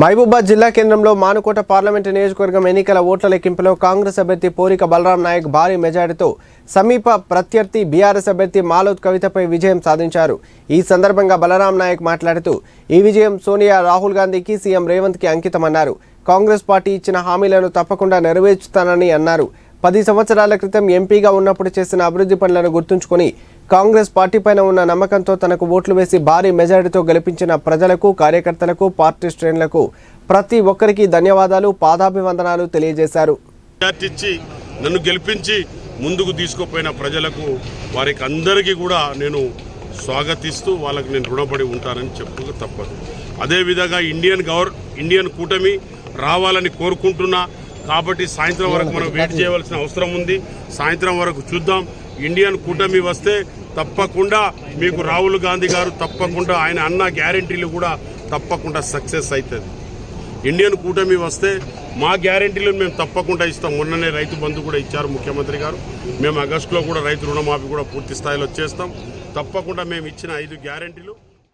మహబూబాద్ జిల్లా కేంద్రంలో మానుకోట పార్లమెంటు నియోజకవర్గం ఎన్నికల ఓట్ల లెక్కింపులో కాంగ్రెస్ అభ్యర్థి పోరిక బలరాం నాయక్ భారీ మెజారిటీతో సమీప ప్రత్యర్థి బీఆర్ఎస్ అభ్యర్థి మాలోద్ కవితపై విజయం సాధించారు. ఈ సందర్భంగా బలరాం నాయక్ మాట్లాడుతూ ఈ విజయం సోనియా రాహుల్ గాంధీకి సీఎం రేవంత్కి అంకితమన్నారు. కాంగ్రెస్ పార్టీ ఇచ్చిన హామీలను తప్పకుండా నెరవేర్చుతానని అన్నారు. పది సంవత్సరాల క్రితం ఎంపీగా ఉన్నప్పుడు చేసిన అభివృద్ధి పనులను గుర్తుంచుకొని కాంగ్రెస్ పార్టీ పైన ఉన్న నమ్మకంతో తనకు ఓట్లు వేసి భారీ మెజారిటీతో గెలిపించిన ప్రజలకు కార్యకర్తలకు పార్టీ శ్రేణులకు ప్రతి ఒక్కరికి ధన్యవాదాలు పాదాభివందనాలు తెలియజేశారు. నన్ను గెలిపించి ముందుకు తీసుకుపోయిన ప్రజలకు వారికి అందరికీ కూడా నేను స్వాగతిస్తూ వాళ్ళకి నేను రుణపడి ఉంటానని చెప్పక తప్పదు. అదేవిధంగా ఇండియన్ గవర్ ఇండియన్ కూటమి రావాలని కోరుకుంటున్నా కాబట్టి సాయంత్రం వరకు మనం వెయిట్ చేయవలసిన అవసరం ఉంది. సాయంత్రం వరకు చూద్దాం. ఇండియన్ కూటమి వస్తే తప్పకుండా మీకు రాహుల్ గాంధీ గారు తప్పకుండా ఆయన అన్న గ్యారంటీలు కూడా తప్పకుండా సక్సెస్ అవుతుంది. ఇండియన్ కూటమి వస్తే మా గ్యారంటీలు మేము తప్పకుండా ఇస్తాం. మొన్ననే రైతు బంధు కూడా ఇచ్చారు ముఖ్యమంత్రి గారు. మేము ఆగస్టులో కూడా రైతు రుణమాఫీ కూడా పూర్తి స్థాయిలో చేస్తాం. తప్పకుండా మేము ఇచ్చిన ఐదు గ్యారంటీలు